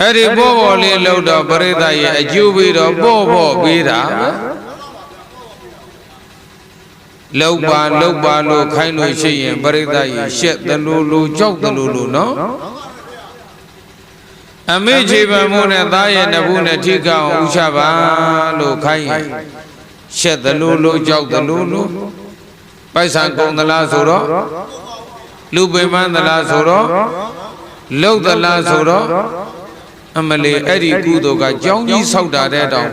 အဲ့ဒီပေါ့ပေါ့လေးလှုပ်တော့ပရိသတ်ရဲ့အကျိုးပြီးတော့ပေါ့ပေါ့ပေးတာလှုပ်ပါလှုပ်ပါလို့ခိုင်းလို့ရှိရင်ပရိသတ်ရဲ့ရှက်သလိုလိုကြောက်သလိုလိုနော်အမေခြေပံမှုနဲ့သားရဲ့နဘူးနဲ့ထိကအောင်ဥချပါလို့ခိုင်းရင်ရှက်သလိုလိုကြောက်သလိုလိုပိုက်ဆံကုန်သလားဆိုတော့လူပင်ပန်းသလားဆိုတော့လှုပ်သလားဆိုတော့ အမလီအဲ့ဒီကုသိုလ်ကကြောင်းကြီးဆောက်တာတဲ့တောင်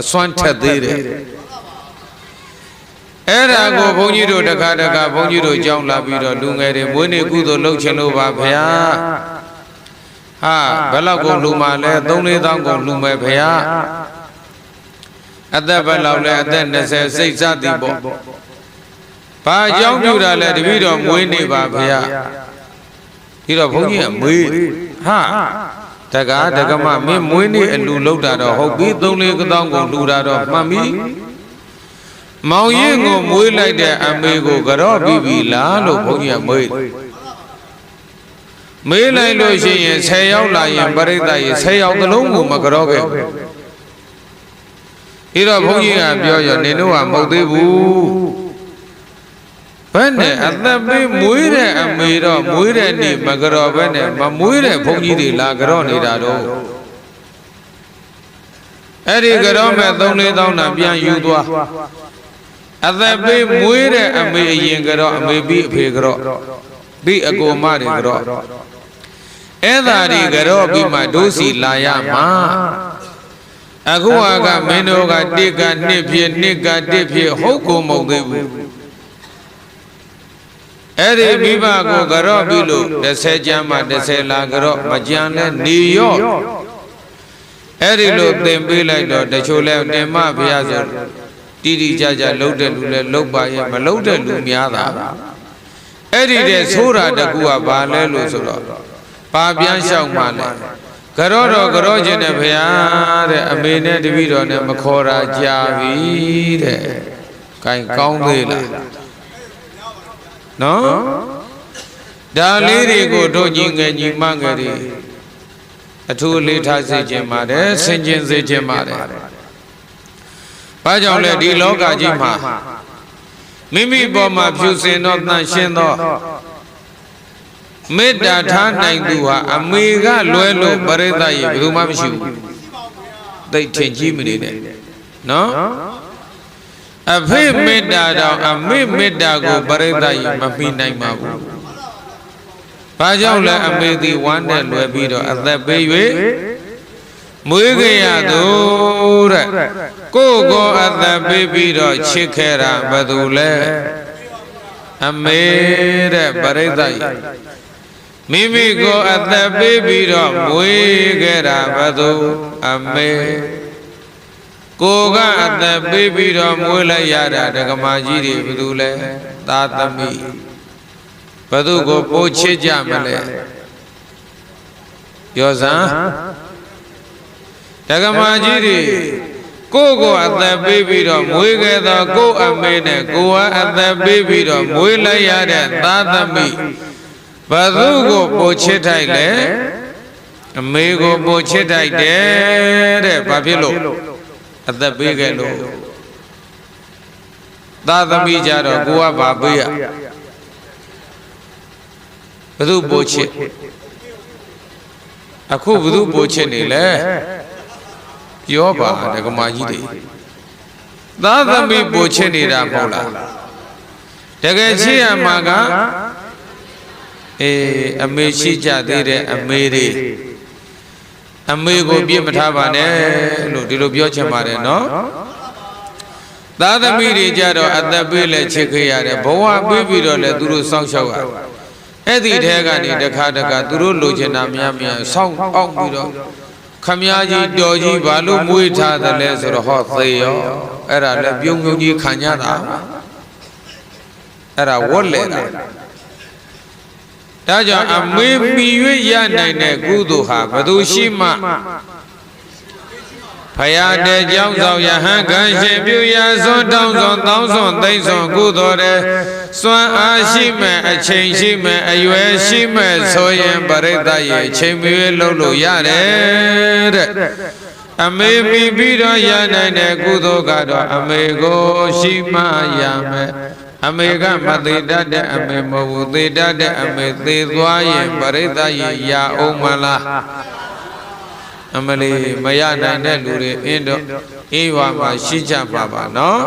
အစွမ်းထက်သေးတယ်အဲ့ဒါကိုဘုန်းကြီးတို့တခါတခါဘုန်းကြီးတို့ကြောင်းလာပြီးတော့လူငယ်တွေမွေးနေ့ကုသိုလ်လုပ်ချင်လို့ပါဗျာဟာဘယ်လောက်ကုန်လူမှလဲ3-4တောင်းကုန်လူမယ်ဗျာအသက်ဘယ်လောက်လဲအသက်20စိတ်စသည်ပေါ့ဘာအကြောင်းပြုတာလဲတပည့်တော်မွေးနေပါဗျာဒီတော့ဘုန်းကြီးကမွေးဟာ တကားတကမမင်းမွေးနေ့အလူလောက်တာတော့ဟုတ်ပြီ3 4တောင်းကုန်လူတာတော့မှတ်ပြီမောင်ရင်ကိုမွေးလိုက်တဲ့အမေကိုကြော့ပြီးပြီလားလို့ဘုန်းကြီးကမွေးမေးလိုက်လို့ရှိရင်10ရောက်လာရင်ပရိသတ်ရေ10ရောက်သလုံးကိုမကြော့ခဲ့ဘူးဒီတော့ဘုန်းကြီးကပြောရနေတော့ကမဟုတ်သေးဘူးဘ ယ်နဲ့အသက်ပေးမွေးတဲ့အမေတော့မွေးတဲ့နေ့မကြော်ဘဲနဲ့မမွေးတဲ့ဘုန်းကြီးတွေလာကြော့နေတာတော့အဲ့ဒီကြော့မဲ့3 4တောင်းတာပြန်ယူသွားအသက်ပေးမွေးတဲ့အမေအရင်ကြော့အမေပြီးအဖေကြော့ပြီးအကိုမတွေကြော့အဲ့ဒါဒီကြော့ပြီးမှဒုစီလာရမှာအခုဟာကမင်းတို့ကတစ်ကနှစ်ဖြစ်နှစ်ကတစ်ဖြစ်ဟုတ်ကိုမဟုတ်သေးဘူး အဲ့ဒီမိဘကိုကြော့ပြီလို့30ကျမ်းမှ30လာကြော့မကြံလဲနေရော့အဲ့ဒီလိုသင်ပေးလိုက်တော့တချို့လဲတင်မဘုရားဆိုတိတိကျကျလှုပ်တဲ့လူလဲလှုပ်ပါရဲ့မလှုပ်တဲ့လူများတာအဲ့ဒီတဲ့ဆိုးတာတကူကဘာလဲလို့ဆိုတော့ပါပြန်လျှောက်မှလဲကြော့တော့ကြော့ခြင်းနဲ့ဘုရားတဲ့အမေနဲ့တပည့်တော်နဲ့မခေါ်တာကြာပြီတဲ့။ကင်ကောင်းသေးလား။ နော်ဒါလေးတွေကိုတို့ညီငယ်ညီမငယ်တွေအထူးအလေးထားစေခြင်းပါတယ်ဆင်ခြင်စေခြင်းပါတယ်။ဘာကြောင့်လဲဒီလောကကြီးမှာမိမိပေါ်မှာဖြူစင်သောတန်ရှင်းသောမေတ္တာထားနိုင်သူဟာအမေကလွဲလို့ပရိသတ်ရေဘယ်သူမှမရှိဘူးသိထင်ကြီးမနေနဲ့နော် အဖေမေတ္တာတော့အမေမေတ္တာကိုပရိသတ်ရေမမိနိုင်ပါဘူးဘာကြောင့်လဲအမေသည်ဝမ်းနဲ့လွယ်ပြီးတော့အသက်ပေး၍မွေးကြရသူတဲ့ကိုယ်ကိုအသက်ပေးပြီးတော့ချစ်ခဲ့တာဘယ်သူလဲအမေတဲ့ပရိသတ်ရေမိမိကိုအသက်ပေးပြီးတော့မွေးခဲ့တာဘသူအမေ ကိုကအသက်ပေးပြီးတော့မွေးလိုက်ရတာဒကမာကြီးတွေဘသူလဲသာသမီဘသူကိုပိုးချစ်ကြမလဲယောဇံဒကမာကြီးတွေကိုကိုအသက်ပေးပြီးတော့မွေးခဲ့သောကိုအမေနဲ့ကိုကအသက်ပေးပြီးတော့မွေးလိုက်ရတဲ့သာသမီဘသူကိုပိုချစ်ထိုက်လဲအမေကိုပိုချစ်ထိုက်တယ်တဲ့ဘာဖြစ်လို့ အသက်ပေးခဲ့လို့သာသမီကြတော့ကိုကဘာပေးရဘသူပိုချစ်အခုဘသူပိုချစ်နေလဲပြောပါဒကမာကြီးတွေသာသမီပိုချစ်နေတာမဟုတ်လားတကယ်ချစ်ရမှာကအေးအမေရှိကြသေးတဲ့အမေတွေ အမေကိုပြစ်မထားပါနဲ့လို့ဒီလိုပြောချင်ပါတယ်နော်သာသမီတွေကြတော့အသက်ပေးလဲချစ်ခဲ့ရတယ်ဘဝပေးပြီးတော့လဲသူတို့စောင့်ရှောက်ရအဲ့ဒီထဲကနေတခါတခါသူတို့လိုချင်တာများများစောင့်အောက်ပြီးတော့ခမည်းကြီးတော်ကြီးဘာလို့မွေးထားတယ်လဲဆိုတော့ဟောသေရောအဲ့ဒါလဲပြုံးပြုံးကြီးခံကြတာအဲ့ဒါဝတ်လေတာ ဒါကြောင့်အမေမီ၍ရနိုင်တဲ့ကုသိုလ်ဟာဘယ်သူရှိမှဘဖယားတဲ့ကြောင်းဆောင်ယဟန်ခံရှင်ပြုရာစွန်းတောင်းစွန်းတောင်းစွန်းသိမ့်စွန်းကုသိုလ်တဲ့စွမ်းအားရှိမဲ့အချိန်ရှိမဲ့အရွယ်ရှိမဲ့ဆိုရင်ပရိသတ်ရဲ့အချိန်မရွေးလုပ်လို့ရတယ်တဲ့အမေမိပြီးတော့ရနိုင်တဲ့ကုသိုလ်ကတော့အမေကိုရှိမှရမယ် အမေကမသေးတတ်တဲ့အမေမဟုတ်ဘူးသေတတ်တဲ့အမေသေသွားရင်ပရိသတ်ရဲ့ရအောင်မလားအမလီမရနိုင်တဲ့လူတွေအင်းတော့အေးဝါမှာရှိကြပါပါနော်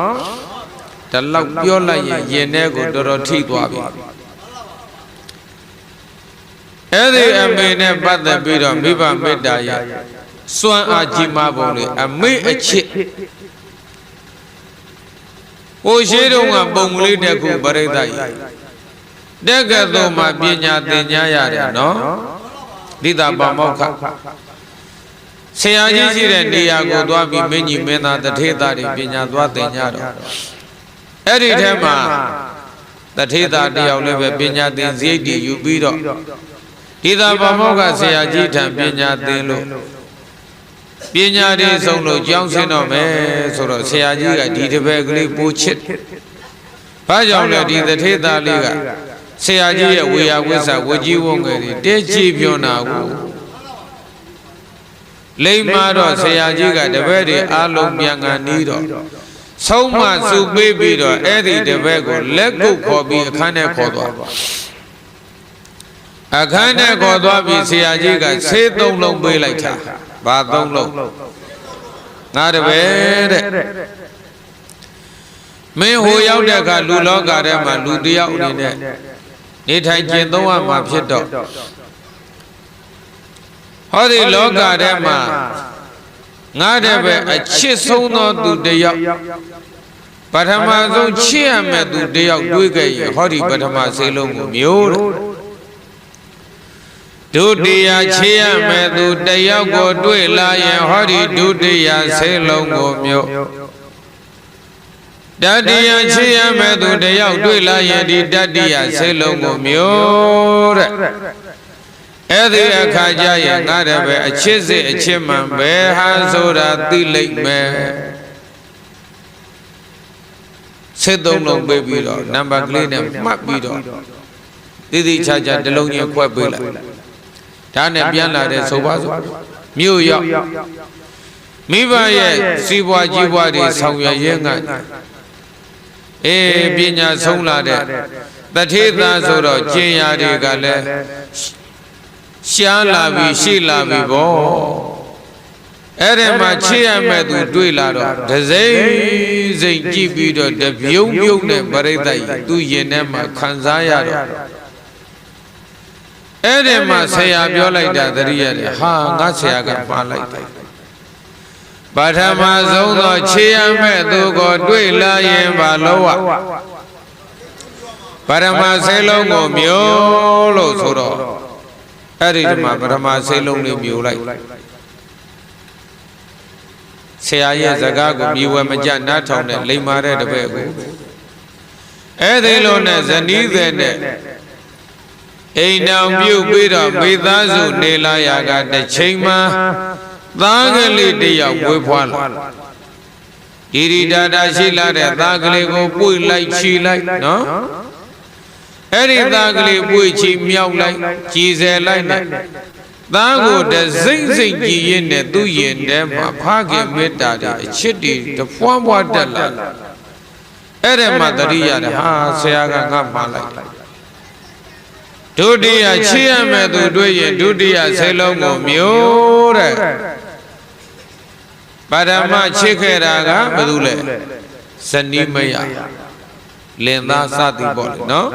ဒါလောက်ပြောလိုက်ရင်ယင်ထဲကိုတော်တော်ထိသွားပြီအဲ့ဒီအမေနဲ့ပတ်သက်ပြီးတော့မိဘမေတ္တာရဲ့စွမ်းအားကြီးမားပုံလေအမေအချစ် ဟိုရှိတုန်းကပုံကလေးတစ်ခုပရိသတ်ကြီးတက်ကတော်မှာပညာသင်ကြားရတယ်နော်ဒိတာပါမောက္ခဆရာကြီးရှိတဲ့နေရာကိုသွားပြီးမင်းကြီးမင်းသားတထေသားတွေပညာသွားသင်ကြတော့အဲ့ဒီထဲမှာတထေသားတယောက်လည်းပဲပညာသင်စရိတ်တွေယူပြီးတော့ဒီသာဗမောကဆရာကြီးထံပညာသင်လို့ ပညာတွေဆုံးလို့ကြောင်းဆင်းတော့မယ်ဆိုတော့ဆရာကြီးကဒီတစ်ပည့်ကလေးပိုချစ်ဘာကြောင့်လဲဒီတထေသားလေးကဆရာကြီးရဲ့ဝေယဝိဆဝကြီးဝုံငယ်တွေတဲချီပြောနာကိုလိမ္မာတော့ဆရာကြီးကတပည့်တွေအားလုံးပြန်ကန်နီးတော့ဆုံးမစုပေးပြီးတော့အဲ့ဒီတပည့်ကိုလက်ကုပ်ခေါ်ပြီးအခန်းထဲခေါ်သွားအခန်းထဲခေါ်သွားပြီးဆရာကြီးကဆေးသုံးလုံးပေးလိုက်တာ ဘာသုံးလုံးငါတပည့်တဲ့မင်းဟိုရောက်တဲ့အခါလူလောကထဲမှာလူတယောက်အနေနဲ့နေထိုင်ကျင့်သုံးရမှာဖြစ်တော့ဟောဒီလောကထဲမှာငါတဲ့ပဲအချစ်ဆုံးသောသူတယောက်ပထမဆုံးချစ်ရမယ့်သူတယောက်တွေးခဲ့ရင်ဟောဒီပထမစေလုံးကိုမျိုးတဲ့ ဒုတိယချစ်ရမယ့်သူတယောက်ကိုတွေ့လာရင်ဟောဒီဒုတိယစေလုံးကိုမျိုးတတိယချစ်ရမယ့်သူတယောက်တွေ့လာရင်ဒီတတိယစေလုံးကိုမျိုးတဲ့အဲ့ဒီအခါကျရင်ငါတည်းပဲအချစ်စစ်အချစ်မှန်ပဲဟာဆိုတာသိလိမ့်မယ်စစ်သုံးလုံးပေးပြီးတော့နံပါတ်ကလေးနဲ့မှတ်ပြီးတော့တည်တည်ချာချာတလုံးချင်းခွဲပေးလိုက် ဒါနဲ့ပြန်လာတဲ့ဆိုပါစို့မြို့ရောက်မိဘရဲ့စီးပွားကြီးပွားတွေဆောင်ရွက်ရင်းကအေးပညာဆုံးလာတဲ့တထေသာဆိုတော့ကျင်ရာတွေကလည်းရှားလာပြီရှိလာပြီဗောအဲ့ဒီမှာချစ်ရမဲ့သူတွေ့လာတော့ဒစိမ့်စိမ့်ကြည့်ပြီးတော့တပြုံးပြုံးနဲ့ပရိသတ်ကြီးသူရင်ထဲမှာခံစားရတော့ အဲ့ဒီမှာဆရာပြောလိုက်တာတတိယတယ်ဟာငါဆရာကမှားလိုက်တယ်ပထမဆုံးသောချေရမဲ့သူကိုတွေ့လာရင်ဘာလို့ဝပရမဆေလုံးကိုမျိုးလို့ဆိုတော့အဲ့ဒီမှာပထမဆေလုံးလေးမျိုးလိုက်ဆရာရဲ့စကားကိုမြေဝဲမကြနားထောင်တဲ့လိမ္မာတဲ့တပည့်ကိုအဲ့ဒီလိုနဲ့ဇနီးတဲ့နဲ့ အိမ်တော်ပြုတ်ပြီးတော့မိသားစုနေလာရာကတစ်ချိန်မှာသားကလေးတယောက်ဝေးဖွားလာဒီဒီတာတာရှိလာတဲ့သားကလေးကိုပွေလိုက်ချီလိုက်နော်အဲ့ဒီသားကလေးပွေချီမြောက်လိုက်ကြည်စဲလိုက်နဲ့သားကိုတစိမ့်စိမ့်ကြည်ရင်နဲ့သူ့ရင်ထဲမှာဖခင်မေတ္တာတွေအချစ်တွေတဖွားဖွားတက်လာအဲ့ဒီမှာတရိယာတဲ့ဟာဆရာကငါမှားလိုက် ဒုတိယချစ်ရမဲ့သူတွေ့ရင်ဒုတိယဆေလုံးကိုမျိုးတဲ့ပရမချစ်ခဲ့တာကဘယ်သူလဲဇနီးမယလင်သားစသည်ပေါ့လေနော်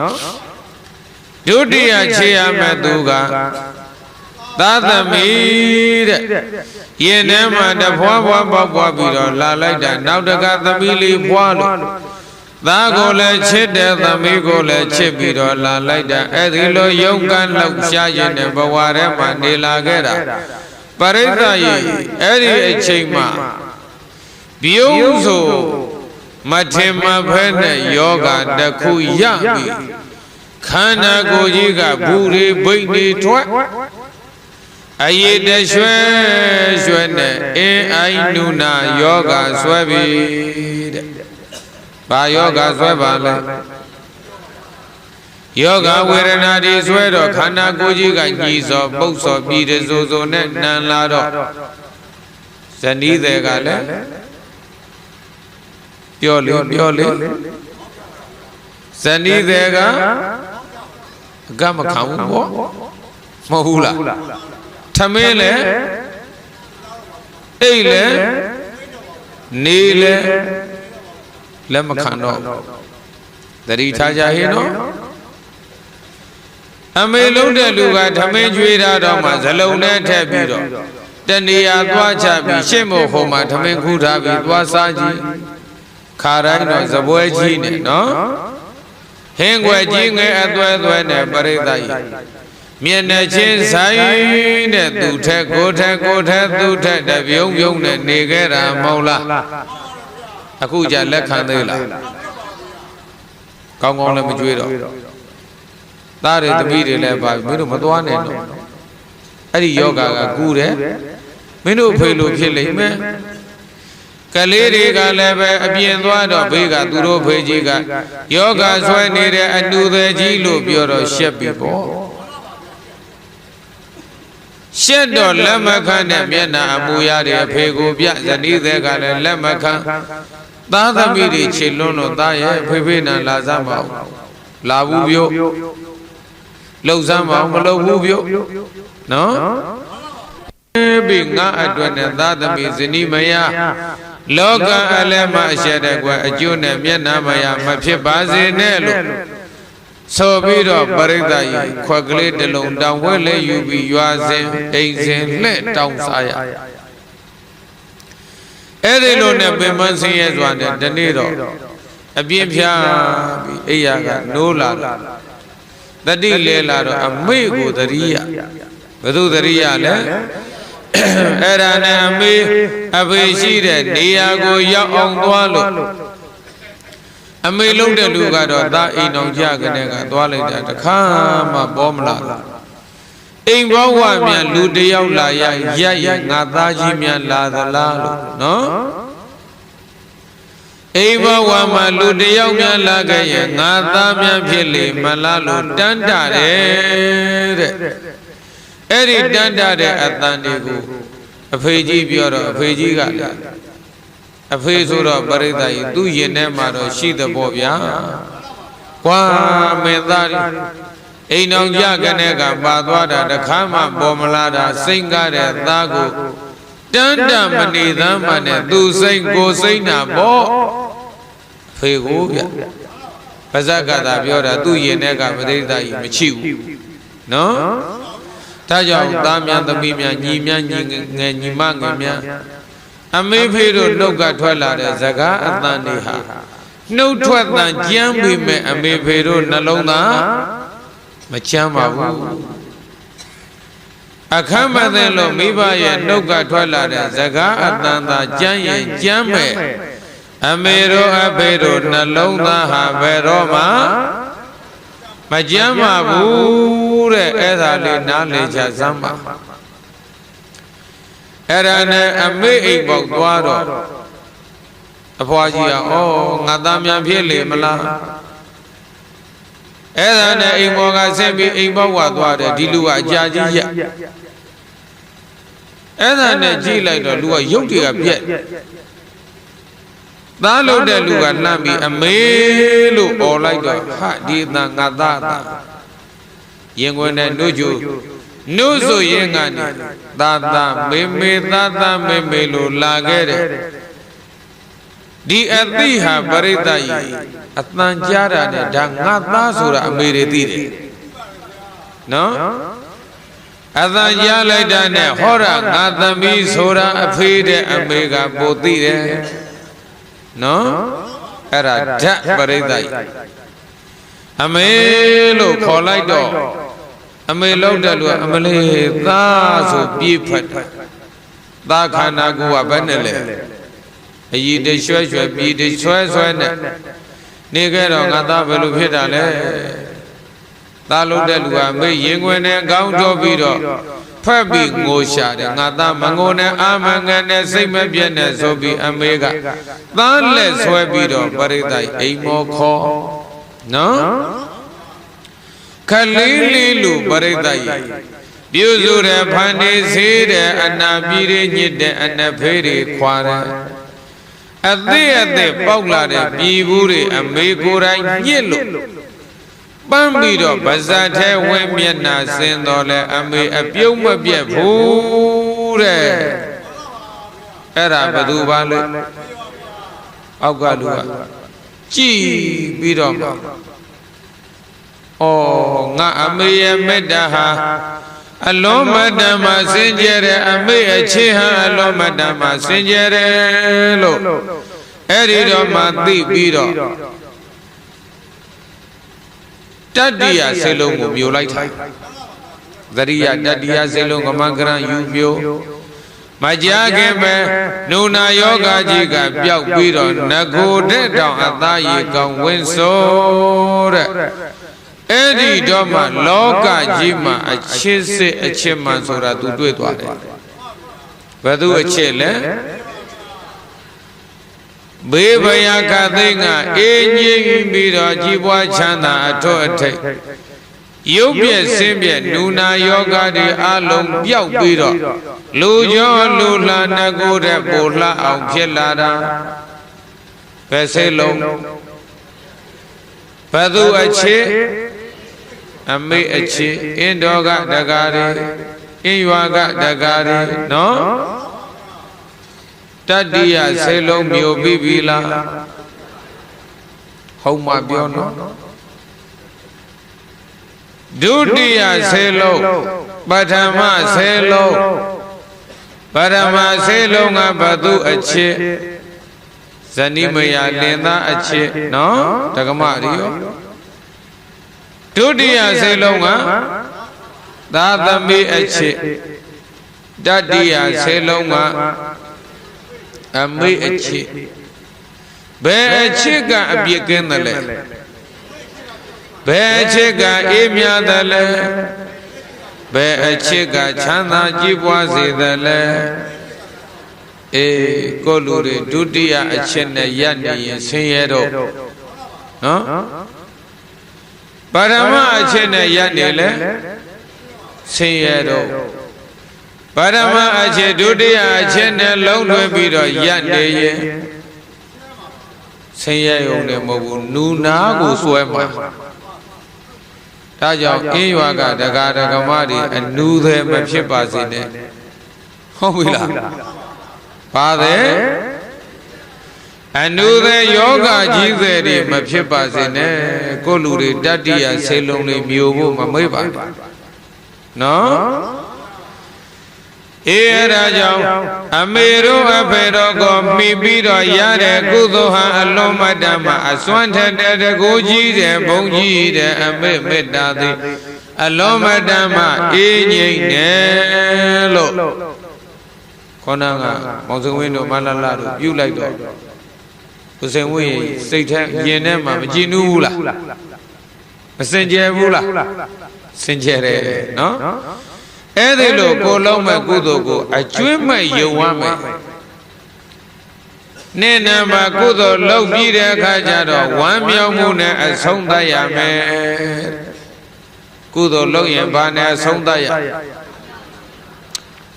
ဒုတိယချစ်ရမဲ့သူကသာသမီတဲ့ရင်ထဲမှာတဖွာဖွာပေါက်ပွားပြီးတော့လာလိုက်တာနောက်တကသမီးလေးဖွာလို့ သားကိုလည်းချစ်တယ်သမီးကိုလည်းချစ်ပြီးတော့လာလိုက်တာအဲ့ဒီလိုယုံကန်းလောက်ရှားရင်တဲ့ဘဝထဲမှာနေလာခဲ့တာပရိသတ်ရဲ့အဲ့ဒီအချိန်မှာပြုံးဆိုမထင်မဖဲနဲ့ယောဂတစ်ခုရပြီခန္ဓာကိုယ်ကြီးကဘူရီဘိတ်နေထွက်အရေးတရွှဲရွှဲနဲ့အင်းအိုင်နုနာယောဂဆွဲပြီတဲ့ ဘာယောဂဆွဲပါလဲယောဂဝေဒနာတွေဆွဲတော့ခန္ဓာကိုယ်ကြီးကညီစောပုတ်စောပြီးတဲ့စိုးစိုးနဲ့နံလာတော့ဇနီးတွေကလည်းပြောလေပြောလေဇနီးတွေကအကမခံဘူးပေါ့မဟုတ်ဘူးလားထမင်းလေအိတ်လေနေလေ လက်မခံတော့သတိထားကြဟေးနော်အမေလုံးတဲ့လူကထမင်းကျွေးတာတော့မှဇလုံနဲ့ထည့်ပြီးတော့တဏီယာသွားချပြီးရှင့်မို့ဟိုမှာထမင်းခူးထားပြီးသွားစားကြည့်ခါတိုင်းတော့ဇပွဲကြီးနဲ့နော်ဟင်းွယ်ကြီးငယ်အသွဲသွဲနဲ့ပရိသတ်ကြီးမျက်နှာချင်းဆိုင်တဲ့သူထက်ကိုထက်ကိုထက်သူထက်တပြုံးပြုံးနဲ့နေခဲ့တာမဟုတ်လား အခုကြလက်ခံသေးလားကောင်းကောင်းလည်းမကြွေးတော့သားတွေသမီးတွေလည်းပါမင်းတို့မသွားနဲ့တော့အဲ့ဒီယောဂကကူတယ်မင်းတို့ဖေလို့ဖြစ်လိမ့်မယ်ကလေးတွေကလည်းပဲအပြင်သွားတော့ဘေးကသူတို့ဖေကြီးကယောဂဆွဲနေတဲ့အတူသေးကြီးလို့ပြောတော့ရှက်ပြီပေါ့ရှက်တော့လက်မခံတဲ့မျက်နှာအမူအရာတွေအဖေကိုပြဇနီးတွေကလည်းလက်မခံ သားသမီးတွေခြေလွန်းတော့သားရဲ့ဖေဖေနံလာစမ်းမအောင်လာဘူးပြုတ်လှုပ်စမ်းမအောင်မလှုပ်ဘူးပြုတ်နော်ပြီငါအတွက်နဲ့သာသမီဇနီးမယားလောကအလည်းမအရှက်တဲ့ကွယ်အကျိုးနဲ့မျက်နှာမယားမဖြစ်ပါစေနဲ့လို့ဆိုပြီးတော့ပရိသတ်ကြီးခွက်ကလေးတစ်လုံးတောင်ဝဲလေးယူပြီးရွာစဉ်အိမ်စဉ်လှဲ့တောင်းစားရ အဲ့ဒီလိုနဲ့ပင်မဆင်းရဲစွာနဲ့ဒီနေ့တော့အပြင်းဖြာပြီးအိယာကနိုးလာတတိလဲလာတော့အမေကိုသတိရဘယ်သူသတိရလဲအဲ့ဒါနဲ့အမေအဖေရှိတဲ့နေရာကိုရောက်အောင်သွားလို့အမေလုံးတဲ့လူကတော့သားအိမ်တော်ကြကနေကသွားလိုက်တာတခါမှပေါ်မလာ အိမ်ဘောဝမြန်လူတယောက်လာရရရငါသားကြီးမြန်လာသလားလို့နော်အိမ်ဘဝမှာလူတယောက်များလာခဲ့ရင်ငါသားများဖြစ်လေမလားလို့တန်းတတယ်တဲ့အဲ့ဒီတန်းတတဲ့အတန်တွေကိုအဖေကြီးပြောတော့အဖေကြီးကလည်းအဖေဆိုတော့ပရိသတ်ကြီးသူ့ရင်ထဲမှာတော့ရှိသဘောဗျာကွာမင်းသား အိမ်အောင်ကြကနေကပါသွားတာတခါမှပေါ်မလာတာစိတ်ကားတဲ့သားကိုတန်းတမနေသမ်းမှနဲ့သူစိတ်ကိုစိတ်နာပေါ့ဖေကိုဗျပါဇက်ကသာပြောတာသူ့ရင်ထဲကမသိတာကြီးမချစ်ဘူးနော်ဒါကြောင့်သားများသမီးများညီများညီငယ်ညီမငယ်များအမေဖေတို့နှုတ်ကထွက်လာတဲ့ဇကားအတန်တွေဟာနှုတ်ထွက်တန်ကြမ်းပေမဲ့အမေဖေတို့နှလုံးသား မချမ်းပါဘူးအခမ်းမသိလို့မိဘရဲ့နှုတ်ကထွက်လာတဲ့ဇကားအတန်သာကြမ်းရင်ကြမ်းမဲ့အမေတို့အဖေတို့နှလုံးသားဟာဘယ်တော့မှမကြမ်းပါဘူးတဲ့အဲ့ဒါလေးနားလေချစမ်းပါအဲ့ဒါနဲ့အမေအိမ်ပေါက်သွားတော့အဖွားကြီးကဩငါသားများဖြစ်လေမလား အဲ့ဒါနဲ့အိမ်ပေါ်ကဆင်းပြီးအိမ်ပေါက်ဝသွားတယ်ဒီလူကအကြာကြီးရက်အဲ့ဒါနဲ့ကြည့်လိုက်တော့လူကရုပ်တွေကပြက်သားလို့တဲ့လူကလှမ်းပြီးအမေလို့អော်လိုက်တော့ဟာဒီအတန်ငါသားအတန်ရင်ခွင်နဲ့နှုတ်ကျနှုတ်ဆိုရင်ကနေသာသာမေမေသာသာမေမေလို့လာခဲ့တယ် ဒီအသိဟာပရိသတ်ကြီးအတန်ကြားတာနဲ့ဒါငါသားဆိုတာအမေတွေသိတယ်နော်အတန်ကြားလိုက်တာနဲ့ဟောတာငါသမီးဆိုတာအဖေတဲ့အမေကပိုသိတယ်နော်အဲ့ဒါဓာတ်ပရိသတ်အမေလို့ခေါ်လိုက်တော့အမေလောက်တဲ့လူကအမလေးသားဆိုပြေးဖတ်တာသားခန္ဓာကိုယ်ကဘယ်နဲ့လဲ အည်တရွှဲရွှဲပြေးတဆွဲဆွဲနဲ့နေခဲ့တော့ငါသားဘယ်လိုဖြစ်တာလဲသားလို့တဲ့လူကမေရင်ခွင်နဲ့ကောင်းတော့ပြီးတော့ဖဖက်ပြီးငိုရှာတယ်ငါသားမငိုနဲ့အာမငန်နဲ့စိတ်မပြတ်နဲ့ဆိုပြီးအမေကသားလက်ဆွဲပြီးတော့ပရိသတ်အိမ်မောခေါ်နော်ခလေးလေးလူပရိသတ်ကြီးပြုစုတဲ့ဖန်နေစေးတဲ့အနာပြည်ရညစ်တဲ့အနဖေးတွေခွာတယ် အသေးအသေးပေါက်လာတဲ့ပြည်ဘူးတွေအမေကိုယ်တိုင်ညစ်လို့ပန်းပြီးတော့ဗဇတ်ထဲဝင်မျက်နှာဆင်းတော်လဲအမေအပြုံးမပြတ်ဘူးတဲ့အဲ့ဒါဘသူပါလဲအောက်ကလူကကြည်ပြီးတော့မှဩငါအမေရဲ့မေတ္တာဟာ အလုံးမတ္တမစင်ကြယ်တဲ့အမေအချစ်ဟာအလုံးမတ္တမစင်ကြယ်တယ်လို့အဲ့ဒီတော့မှသိပြီးတော့တတ္တိယစေလုံးကိုမျိုးလိုက်တာသရိယတတ္တိယစေလုံးကမကရယူမျိုးမကြခင်ပဲနုနာယောဂကြီးကပျောက်ပြီးတော့ငကိုတဲ့တောင်အသားရေကောင်ဝင်းစိုးတဲ့ အဲ့ဒီတော့မှလောကကြီးမှာအချစ်စစ်အချစ်မှန်ဆိုတာသူတွေ့သွားတယ်ဘယ်သူအချစ်လဲဘေးဘယကသိငါအေးငြိမ်ပြီးတော့ကြီးပွားချမ်းသာအထွတ်အထိပ်ရုပ်ပြည့်ဆင်းပြည့်နူနာယောဂတွေအလုံးပျောက်ပြီးတော့လူကျော်လူလှနကိုတဲ့ပိုလှအောင်ဖြစ်လာတာပဲစိတ်လုံးဘသူအချစ် အမေအချစ်အင်းတော်ကတကားတွေအင်းရွာကတကားတွေနော်တတ္တိယဆေလုံးမျိုးပြီးပြီလားဟုတ်မှပြောနော်ဒုတိယဆေလုံးပထမဆေလုံးပရမဆေလုံးကဘသူအချစ်ဇဏိမယလင်သားအချစ်နော်တက္ကမရီယော ဒုတိယဆေလုံးကသာသမီအချစ်တတိယဆေလုံးကအမေအချစ်ဘယ်အချစ်ကအပြစ်ကင်းတယ်လဲဘယ်အချစ်ကအေးမြတယ်လဲဘယ်အချစ်ကချမ်းသာကြည်ပွားစေတယ်လဲအေးကိုလူတွေဒုတိယအချစ်နဲ့ရပ်နေရင်ဆင်းရဲတော့နော် ပရမအချစ်နဲ့ရပ်နေလဲဆင်းရဲတော့ပရမအချစ်ဒုတိယအချစ်နဲ့လုံးထွေးပြီးတော့ရပ်နေရင်ဆင်းရဲုံနဲ့မဟုတ်ဘူးနူနာကိုစွဲမှာဒါကြောင့်အင်းရွာကဒကာဒကမတွေအနူးသေးမဖြစ်ပါစေနဲ့ဟုတ်ပြီလားပါတယ် အနုသေယောဂကြီးသေးတွေမဖြစ်ပါစေနဲ့ကိုလူတွေတတ္တိယဆေလုံးတွေမျိုးဖို့မမေ့ပါဘူးနော်အေးအဲ့ဒါကြောင့်အမေတို့အဖေတို့ကိုမိပြီးတော့ရတဲ့ကုသိုလ်ဟာအလွန်မတ္တမအစွမ်းထက်တဲ့တကူကြီးတဲ့ဘုံကြီးတဲ့အမေမေတ္တာသည်အလွန်မတ္တမအေးငြိမ့်တယ်လို့ခေါင်းကမောင်စဝင်းတို့မလလတို့ပြုလိုက်တော့ ဦးစင်ဝင်းစိတ်ထဲရင်ထဲမှာမကြည်နူးဘူးလားမစင်ကြယ်ဘူးလားစင်ကြယ်တယ်နော်အဲ့ဒီလိုကိုလုံးမဲ့ကုသိုလ်ကိုအကျွမ်းမဲ့ယုံရမယ်နေ့နံပါတ်ကုသိုလ်လုပ်ပြီးတဲ့အခါကျတော့ဝမ်းမြောက်မှုနဲ့အဆုံးသတ်ရမယ်ကုသိုလ်လုပ်ရင်ဘာနဲ့အဆုံးသတ်ရ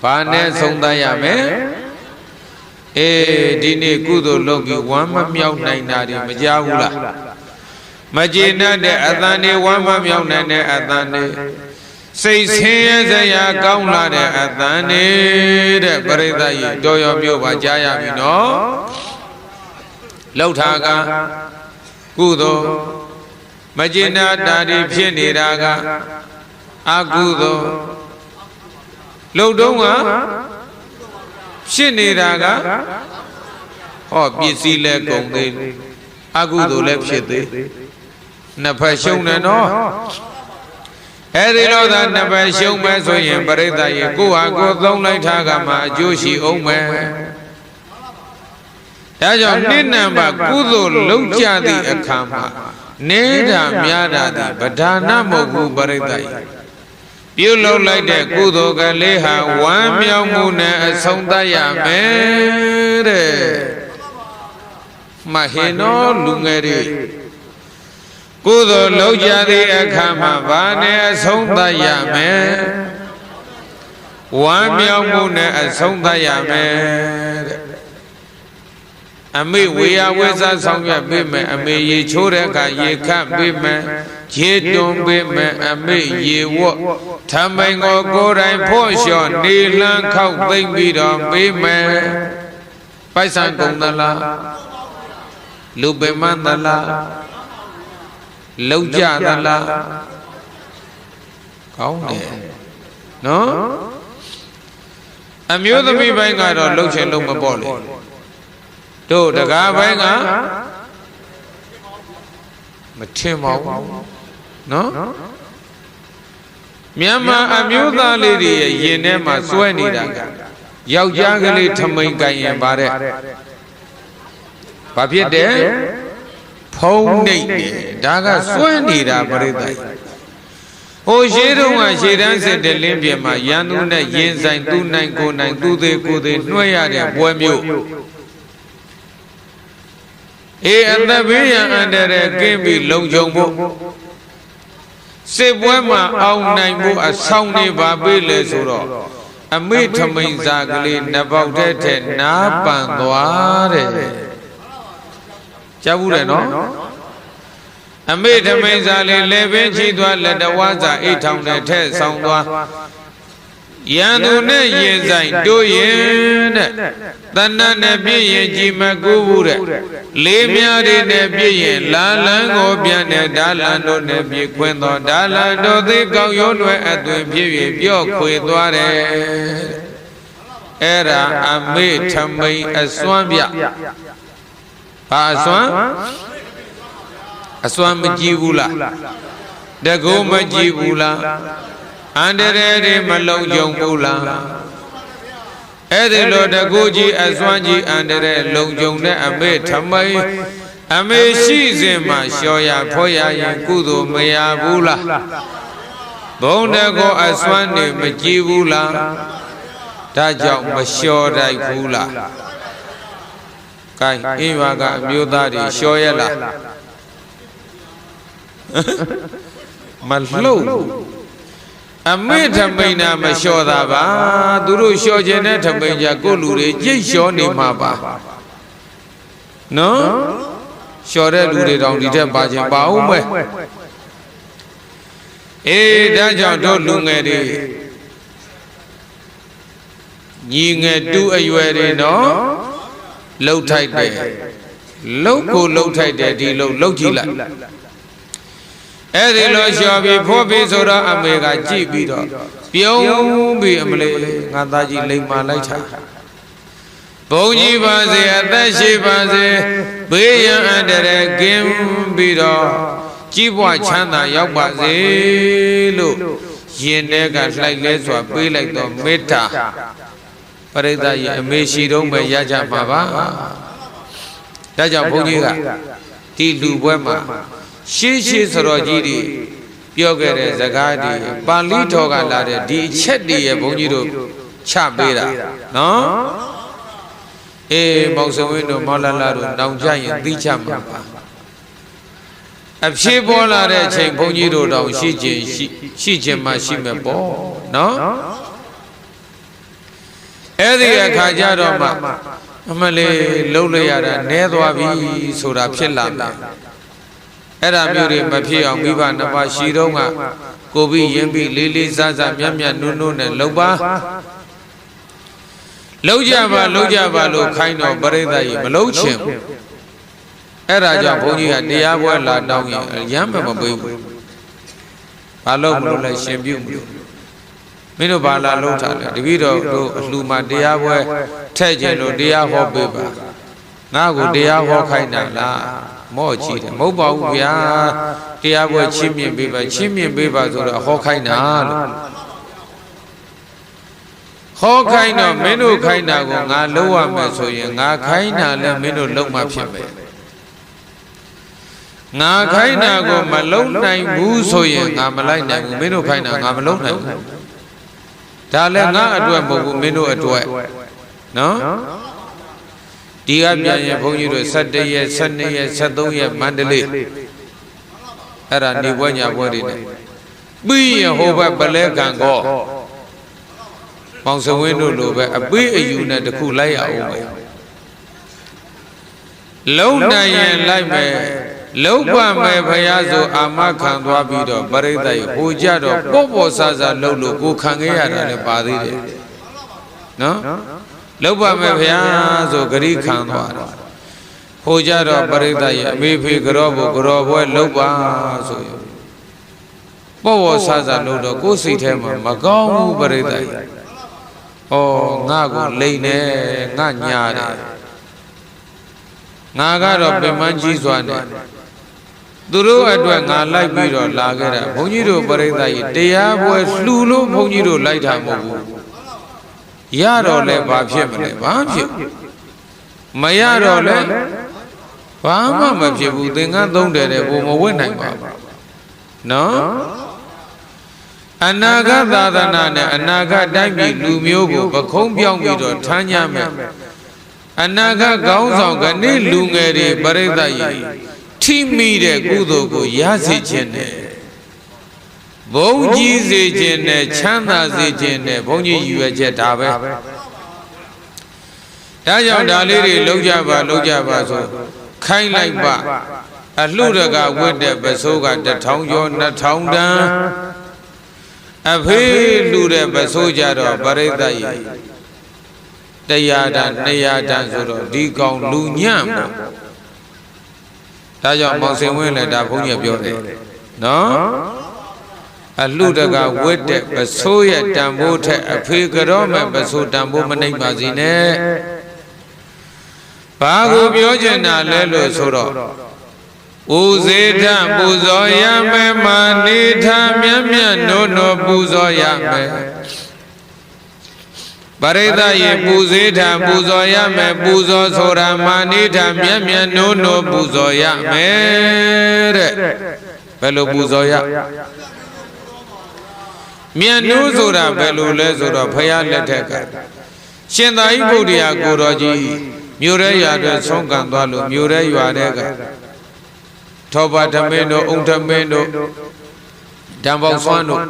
ဘာနဲ့ဆုံးသတ်ရမယ် အေးဒီနေ့ကုသိုလ်လုပ်ပြီးဝမ်းမမြောက်နိုင်တာတွေမကြဘူးလားမကျေနပ်တဲ့အတန်တွေဝမ်းမမြောက်နိုင်တဲ့အတန်တွေစိတ်ဆင်းရဲစရာကောင်းလာတဲ့အတန်နေတဲ့ပရိသတ်ကြီးတော်ရောမျိုးပါကြားရပြီနော်လောက်ထားကကုသိုလ်မကျေနပ်တာတွေဖြစ်နေတာကအကုသိုလ်လှုပ်တုံးက ဖြစ်နေတာကဟောပစ္စည်းလဲကုန်သေးအကုသိုလ်လည်းဖြစ်သေးနှစ်ဖက်ရှုံးတယ်နော်အဲ့ဒီလိုသာနှစ်ပဲရှုံးမဲ့ဆိုရင်ပရိသတ်ရေကိုဟာကိုသုံးလိုက်ထားကမှအကျိုးရှိအောင်မယ်ဒါကြောင့်နိနံပါကုသိုလ်လုံးကြသည့်အခါမှာနေတာများတာသည်ဗဒါနမဟုတ်ဘူးပရိသတ်ရေ ပပြုလုပ်လိုက်တဲ့ကုသိုလ်ကလေးဟာဝမ်းမြောက်မှုနဲ့အဆုံးသတ်ရမယ်တဲ့မဟင်တော်လူငယ်တွေကုသိုလ်လုပ်ကြသည့်အခါမှာဘာနဲ့အဆုံးသတ်ရမယ်ဝမ်းမြောက်မှုနဲ့အဆုံးသတ်ရမယ်တဲ့ အမေဝေယဝိဇ္ဇဆောင်ရွက်ပေးမယ်အမေရေချိုးတဲ့အခါရေခတ်ပေးမယ်ရေတွန်ပေးမယ်အမေရေဝတ်ထမိန်ကိုကိုယ်တိုင်ဖို့လျှော့နေလန်းခောက်သိမ့်ပြီးတော့ပေးမယ်ပိုက်ဆံကုန်သလားလူပင်မသလားလောက်ကြသလားကောင်းတယ်နော်အမျိုးသမီးပိုင်းကတော့လှုပ်ချင်လို့မပေါ့လေ တို့တကားပိုင်းကမထင်ပါဘူးနော်မြန်မာအမျိုးသားလေးတွေရဲ့ရင်ထဲမှာစွဲနေတာကယောက်ျားကလေးထမိန်ကြင်ရင်ပါတဲ့ဘာဖြစ်တယ်ဖုံးနေတယ်ဒါကစွဲနေတာပြိတ္တိုင်ဟိုရှိတုန်းကရှေတန်းစစ်တဲ့လင်းပြမှာရန်သူနဲ့ရင်ဆိုင်သူနိုင်ကိုနိုင်သူသေးကိုသေးနှွှဲရတဲ့ပွဲမျိုး အေးအသက်ဘေးရန်အန္တရာယ်ကင်းပြီးလုံခြုံဖို့စစ်ပွဲမှာအောင်နိုင်ဖို့အဆောင်နေပါပေးလေဆိုတော့အမေထမိန်စာကလေးနှစ်ပေါက်တဲ့ထဲနားပန်သွားတဲ့ကြားဘူးတယ်နော်အမေထမိန်စာလေးလေပင်ချီသွားလက်တဝါစာအိတ်ထောင်တဲ့ထဲဆောင်သွား ရန်သူနဲ့ရင်ဆိုင်တို့ရင်တဲ့တဏ္ဍနဲ့ပြည့်ရင်ကြည်မကူဘူးတဲ့လေးများတွေနဲ့ပြည့်ရင်လာလန်းကိုပြန်တဲ့ဒါလန်တို့နဲ့ပြည့်ခွင်းသောဒါလန်တို့သိကောင်းရုံးလွယ်အသွင်ပြည့်၍ပြော့ခွေသွားတယ်အဲ့ဒါအမေထမိန်အစွမ်းပြဘာအစွမ်းအစွမ်းမကြည့်ဘူးလားတကုံးမကြည့်ဘူးလား အန္တရာယ်တွေမလုံခြုံဘူးလားအဲ့ဒီလိုတကူကြီးအစွမ်းကြီးအန္တရာယ်လုံခြုံတဲ့အမေထမိန်အမေရှိစဉ်မှာလျှော်ရဖောရရင်ကုသိုလ်မရဘူးလားဘုံတကောအစွမ်းနေမကြည့်ဘူးလားဒါကြောင့်မလျှော်တိုက်ဘူးလားကဲအင်းရွာကအမျိုးသားတွေလျှော်ရလားမလှုပ် အမေထမိန်နာမလျှော်တာပါသူတို့လျှော်ခြင်းနဲ့ထမိန်ကြကိုလူတွေကြိတ်လျှော်နေမှာပါနော်လျှော်တဲ့လူတွေတောင်ဒီထက်ပါခြင်းပါအောင်မဲ့အေးဒါကြောင့်တို့လူငယ်တွေညီငယ်တူအရွယ်တွေနော်လှုပ်ထိုက်တယ်လှုပ်ကိုလှုပ်ထိုက်တယ်ဒီလှုပ်လှုပ်ကြည့်လိုက် အဲ့ဒီလိုလျှော်ပြီးဖို့ပြီးဆိုတော့အမေကကြည့်ပြီးတော့ပြုံးပြီးအမလေးငါသားကြီးလိမ်မာလိုက်တာဘုံကြီးပါစေအသက်ရှိပါစေဘေးရန်အန္တရာယ်ကင်းပြီးတော့ကြီးပွားချမ်းသာရောက်ပါစေလို့ရင်ထဲကလှိုက်လဲစွာပေးလိုက်တော့မေတ္တာပရိသတ်ရဲ့အမေရှိတော့ပဲရကြမှာပါဒါကြောင့်ဘုန်းကြီးကဒီလူပွဲမှာ ရှေးရှေးစတော်ကြီးတွေပြောခဲ့တဲ့ဇကားတွေပါဠိတော်ကလာတဲ့ဒီအချက်တွေရဲ့ဘုန်းကြီးတို့ချပေးတာနော်အေးမောင်စုံဝင်းတို့မောလလာတို့နောင်ကြရင်သိချမှာပါအဖြေပေါ်လာတဲ့အချိန်ဘုန်းကြီးတို့တောင်ရှိခြင်းရှိရှိခြင်းမှရှိမယ်ပေါ့နော်အဲ့ဒီအခါကျတော့မှအမလေးလှုပ်လိုက်ရတာနဲသွားပြီဆိုတာဖြစ်လာမယ် အဲ့ဒါမျိုးတွေမဖြစ်အောင်မိဘနှစ်ပါးရှိတော့ကကိုပြီးရင်ပြီးလေးလေးစားစားမြတ်မြတ်နုံနုံနဲ့လှုပ်ပါလှုပ်ကြပါလှုပ်ကြပါလို့ခိုင်းတော့ပရိသတ်ကြီးမလှုပ်ချင်ဘူးအဲ့ဒါကြောင့်ဘုန်းကြီးကတရားပွဲလာတောင်းရင်ရမ်းမမပေးဘူးဘာလို့မလို့လဲရှင်ပြုမလို့မင်းတို့ဘာလာလုံးထားလဲတပည့်တော်တို့အလှမှာတရားပွဲထည့်ခြင်းလို့တရားဟောပေးပါငါ့ကိုတရားဟောခိုင်းတာလား မော့ကြည့်တယ်မဟုတ်ပါဘူးဗျာတရားပွဲချင်းမြင်ပေးပါချင်းမြင်ပေးပါဆိုတော့ဟောခိုင်းတာလို့ဟောခိုင်းတော့မင်းတို့ခိုင်းတာကိုငါလုပ်ရမယ်ဆိုရင်ငါခိုင်းတာလည်းမင်းတို့လုပ်မှဖြစ်မယ်ငါခိုင်းတာကိုမလုံနိုင်ဘူးဆိုရင်ငါမလိုက်နိုင်ဘူးမင်းတို့ခိုင်းတာငါမလုံနိုင်ဘူးဒါလည်းငါအတွက်မဟုတ်ဘူးမင်းတို့အတွက်နော် ဒီကပြန်ရင်ဘုန်းကြီးတို့17ရက်12ရက်13ရက်မန္တလေးအဲ့ဒါနေပွဲညာပွဲတွေနဲ့ပြီးရင်ဟိုဘက်ပလဲကံကောမောင်စဝင်းတို့လိုပဲအပေးအယူနဲ့တခုလိုက်ရအောင်ပဲလုံနိုင်ရင်လိုက်မယ်လုံးပမယ်ဖရာဆိုအာမခံသွားပြီးတော့ပရိသတ်ဟိုကြတော့ပေါ့ပေါ့ဆာဆာလှုပ်လို့ကိုခံခဲ့ရတာလည်းပါသေးတယ်နော် လုံးပမယ်ဖရာဆိုဂရိခံသွားတော့ဟိုကြတော့ပရိသတ်ရဲ့အမေဖေကြောဘကြောဘွဲလှုပ်ပါဆိုရင်ပေါ့ပေါ့ဆာဆာလှုပ်တော့ကိုယ်စိတ်ထဲမှာမကောင်းဘူးပရိသတ်ရဲ့ဩငါကိုလိန်နေငါညာတယ်ငါကတော့ပင်မကြီးစွာနဲ့သူတို့အတွက်ငါလိုက်ပြီးတော့လာခဲ့တာဘုန်းကြီးတို့ပြိဿကြီးတရားပွဲလှူလို့ဘုန်းကြီးတို့လိုက်တာမဟုတ်ဘူး ရတော့လဲဘာဖြစ်မလဲဘာဖြစ်မရတော့လဲဘာမှမဖြစ်ဘူးသင်္ကန်းသုံးတယ်တဲ့ဘုံမဝတ်နိုင်ပါဘူးနော်အနာဂတ်သာသနာနဲ့အနာဂတ်တိုင်းပြည်လူမျိုးကိုပခုံးပြောင်းပြီးတော့ထမ်းကြမယ်အနာဂတ်ကောင်းဆောင်ကနေ့လူငယ်တွေပြိဿကြီးထိမိတဲ့ကုသိုလ်ကိုရစေခြင်းနဲ့ ဘုံကြီးစေခြင်းနဲ့ချမ်းသာစေခြင်းနဲ့ဘုံကြီးယူရချက်ဒါပဲဒါကြောင့်ဒါလေးတွေလုံးကြပါလုံးကြပါဆိုခိုင်းလိုက်ပါအလှရကဝတ်တဲ့ပစိုးကတထောင်ကျော်နှစ်ထောင်တန်းအဖေးလှတဲ့ပစိုးကြတော့ပရိသတ်ကြီးတရားတန်200တန်ဆိုတော့ဒီကောင်လူညံ့မှာဒါကြောင့်မောင်စင်ဝင်းလည်းဒါဘုန်းကြီးပြောတယ်နော် အလှတကဝတ်တဲ့ပစိုးရဲ့တန်ဖိုးထက်အဖေကြောမဲ့ပစိုးတန်ဖိုးမနှိမ့်ပါစေနဲ့ဘာကိုပြောချင်တာလဲလို့ဆိုတော့ဦးစေထပူဇော်ရမယ်မာနေထမြတ်မြတ်နိုးနိုးပူဇော်ရမယ်ပရိသတ်ရေပူဇေးထပူဇော်ရမယ်ပူဇော်ဆိုတာမာနိထမြတ်မြတ်နိုးနိုးပူဇော်ရမယ်တဲ့ဘယ်လိုပူဇော်ရ မြတ်နိုးဆိုတာဘယ်လိုလဲဆိုတော့ဖရာလက်ထက်ကရှင်သာရိပုတ္တရာကိုတော်ကြီးမြို့ရဲရွာတွေဆုံးကံသွားလို့မြို့ရဲရွာတဲ့ကထောပါဓမင်းတို့အုံဓမင်းတို့ဓမ္ပေါဆွမ်းတို့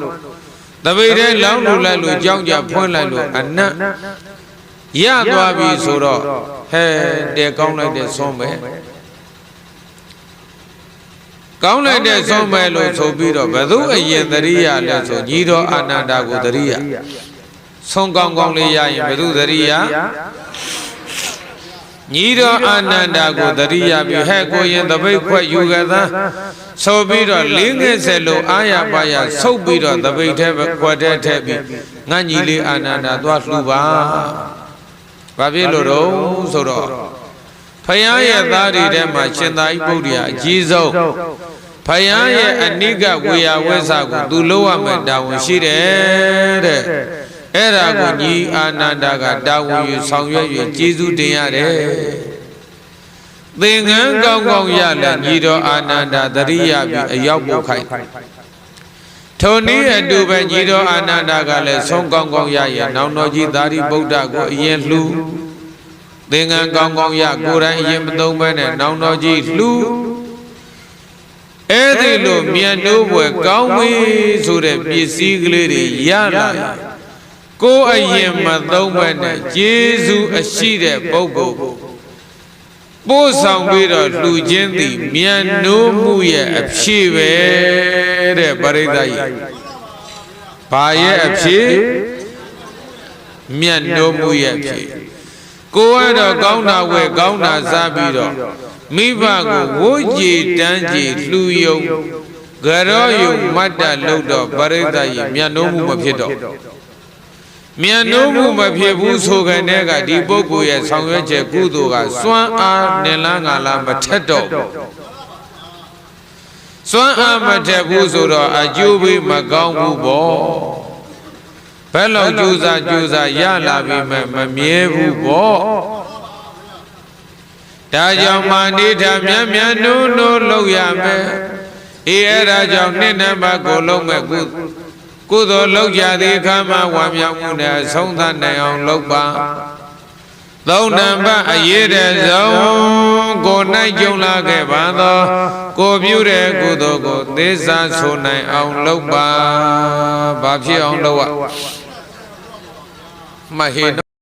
တပိတ်တဲ့လောင်းလူလိုက်လို့ကြောင်းကြဖွင့်လိုက်လို့အနတ်ရသွားပြီဆိုတော့ဟဲတဲကောင်းလိုက်တဲ့ဆုံးပဲ ကောင်းလိုက်တဲ့ဆုံးပဲလို့ဆိုပြီးတော့ဘယ်သူအရင်တရိယာလဲဆိုညီတော်အာနန္ဒာကိုတရိယာဆုံးကောင်းကောင်းလေးရရင်ဘယ်သူတရိယာညီတော်အာနန္ဒာကိုတရိယာပြီးဟဲ့ကိုရင်တပိတ်ခွက်ယူကြသန်းဆိုပြီးတော့လေးငယ်ဆက်လို့အာရပါရဆုပ်ပြီးတော့တပိတ်ထဲခွက်ထဲထည့်ပြီးငါညီလေးအာနန္ဒာသွားလှူပါဘာဖြစ်လို့တော့ဆိုတော့ ဖယားရဲ့သားတွေထဲမှာရှင်သာရိပုတ္တရာအကြီးဆုံးဖယားရဲ့အနိကဝေယဝိဆကိုသူလို့ရမယ်တာဝန်ရှိတယ်တဲ့အဲ့ဒါကိုညီအာနန္ဒာကတာဝန်ယူဆောင်ရွက်၍ကျေးဇူးတင်ရတယ်သင်္ကန်းကောင်းကောင်းရလဲညီတော်အာနန္ဒာတရိယာပြီးအရောက်ပို့ခိုင်းထိုနည်းအတူပဲညီတော်အာနန္ဒာကလည်းဆုံးကောင်းကောင်းရရဲ့နောင်တော်ကြီးသာရိပုတ္တကိုအရင်လှူ သင်္ကန်းကောင်းကောင်းရကိုယ်တိုင်အရင်မသုံးဘဲနဲ့နောင်တော်ကြီးလှူအဲ့ဒီလိုမြတ်နိုးဘွယ်ကောင်းဝေးဆိုတဲ့ပစ္စည်းကလေးတွေရလာကိုယ်အရင်မသုံးဘဲနဲ့ကျေးဇူးအရှိတဲ့ပုဂ္ဂိုလ်ပို့ဆောင်ပြီးတော့လှူခြင်းသည်မြတ်နိုးမှုရဲ့အဖြစ်ပဲတဲ့ပရိသတ်ကြီးဘာရဲ့အဖြစ်မြတ်နိုးမှုရဲ့အဖြစ် ကိုကတော့ကောင်းတာဝဲကောင်းတာစားပြီးတော့မိဘကိုဝိုးကြည်တန်းကြည်လှူယုံကြရောယုံမတ်တလို့တော့ပရိသတ်ကြီးမြတ်နိုးမှုမဖြစ်တော့မြန်နိုးမှုမဖြစ်ဘူးဆိုကြတဲ့ကဒီပုဂ္ဂိုလ်ရဲ့ဆောင်ရွက်ချက်ကုသိုလ်ကစွမ်းအားနဲ့လားငါလားမထက်တော့စွမ်းအားမထက်ဘူးဆိုတော့အကျိုးပေးမကောင်းဘူးပေါ့ ဘယ်လောက်ကြိုးစားကြိုးစားရလာပြီမဲ့မမြဲဘူးပေါ့ဒါကြောင့်မာနိထမြတ်မြတ်နုနုလောက်ရမယ်အေးအဲ့ဒါကြောင့်နှစ်နံပါတ်ကိုလုံးမဲ့ကုကုသိုလ်လောက်ကြသည်ခါမှဝါမြောက်မှုနဲ့အဆုံးသတ်နိုင်အောင်လုပ်ပါသုံးနံပါတ်အရေးတဲ့ဆုံး ကိုနိုင်ကြုံလာခဲ့ပါသော ကိုပြုတဲ့ကုသိုလ်ကိုသေစာဆိုနိုင်အောင်လုပ်ပါဘာဖြစ်အောင်လုပ်ရမဟေ